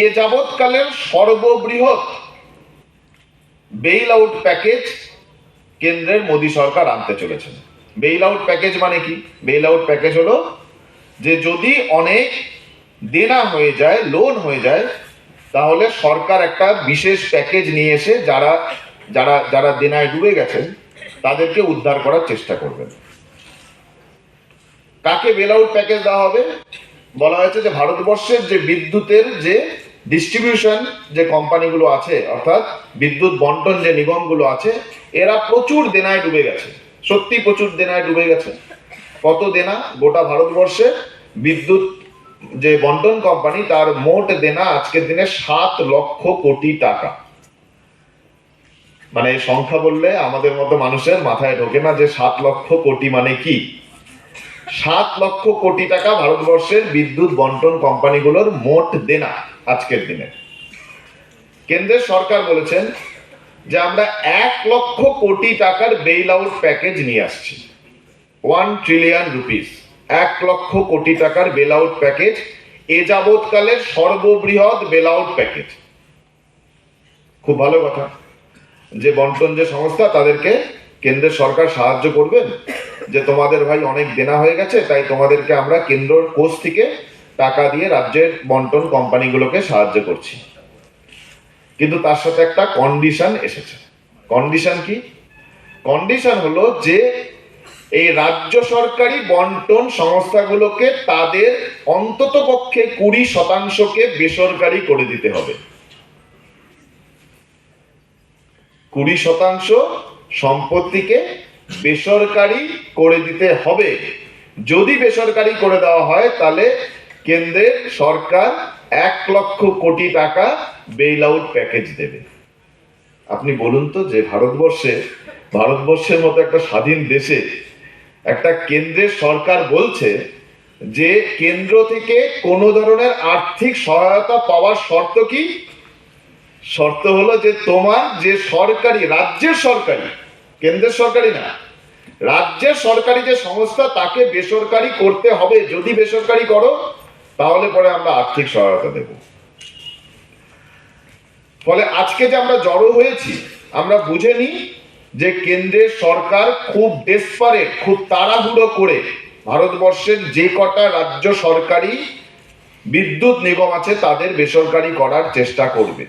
এ যাবৎকালের সর্ববৃহৎ bail out package কেন্দ্রের মোদী সরকার আনতে চলেছেন। বেইল আউট প্যাকেজ মানে কি? বেইল আউট প্যাকেজ হলো যে যদি অনেক দেনা হয়ে যায় লোন হয়ে যায়, তাহলে সরকার একটা বিশেষ প্যাকেজ নিয়ে এসে যারা যারা যারা দেনায় ডুবে গেছেন, তাদেরকে উদ্ধার করার চেষ্টা করবেন। কাকে বেল আউট প্যাকেজ দেওয়া হবে? বলা হয়েছে যে ভারতবর্ষের যে বিদ্যুতের যে ডিস্ট্রিবিউশন যে কোম্পানিগুলো আছে, অর্থাৎ বিদ্যুৎ বন্টন যে নিগমগুলো আছে, এরা প্রচুর দেনায় ডুবে গেছে। সত্যি প্রচুর দেনায় ডুবে গেছে। কত দেনা? গোটা ভারতবর্ষে বিদ্যুৎ যে বন্টন কোম্পানি তার মোট দেনা আজকের দিনে সাত লক্ষ কোটি টাকা। মানে এই সংখ্যা বললে আমাদের মতো মানুষের মাথায় ঢোকে না যে সাত লক্ষ কোটি মানে কি? সাত লক্ষ কোটি টাকা ভারতবর্ষের বিদ্যুৎ বন্টন কোম্পানিগুলোর মোট দেনা। আজকের দিনে। কেন্দ্রের সরকার বলেছেন যে আমরা এক লক্ষ কোটি টাকার বেইল আউট প্যাকেজ নিয়ে আসছি। ওয়ান ট্রিলিয়ন রুপিস এক লক্ষ কোটি টাকার বেল আউট প্যাকেজ এ যাবৎকালের সর্ববৃহৎ বেল আউট প্যাকেজ খুব ভালো কথা। যে বন্টন যে সংস্থা, তাদেরকে কেন্দ্রের সরকার সাহায্য করবেন। যে তোমাদের ভাই অনেক দেনা হয়ে গেছে, তাই তোমাদেরকে আমরা কেন্দ্র কোষ থেকে টাকা দিয়ে রাজ্যের বন্টন কোম্পানিগুলোকে সাহায্য করছি। কিন্তু তার সাথে একটা কন্ডিশন এসেছে। কন্ডিশন কি? কন্ডিশন হলো যে এই রাজ্য সরকারি বন্টন সংস্থাগুলোকে তাদের অন্তত পক্ষে কুড়ি শতাংশকে বেসরকারি করে দিতে হবে। কুড়ি শতাংশ সম্পত্তিকে বেসরকারি করে দিতে হবে। যদি বেসরকারি করে দেওয়া হয়, তাহলে কেন্দ্রের সরকার এক লক্ষ কোটি টাকা বেইল আউট প্যাকেজ দেবে। আপনি বলুন তো যে ভারতবর্ষে, ভারতবর্ষের মতো একটা স্বাধীন দেশে একটা কেন্দ্রের সরকার বলছে যে কেন্দ্র থেকে কোনো ধরনের আর্থিক সহায়তা পাওয়ার শর্ত কি? শর্ত হলো যে তোমার যে সরকারি, রাজ্যের সরকারি, কেন্দ্রের সরকারি না, রাজ্যের সরকারি যে সংস্থা, তাকে বেসরকারি করতে হবে। যদি বেসরকারি করো তাহলে পরে আমরা আর্থিক সহায়তা দেব। ফলে আজকে যে আমরা জড়ো হয়েছি, আমরা বুঝে নিই যে কেন্দ্রের সরকার খুব ডেসপারেট খুব তাড়াহুড়ো করে ভারতবর্ষের যে কটা রাজ্য সরকারি বিদ্যুৎ নিগম আছে তাদের বেসরকারি করার চেষ্টা করবে।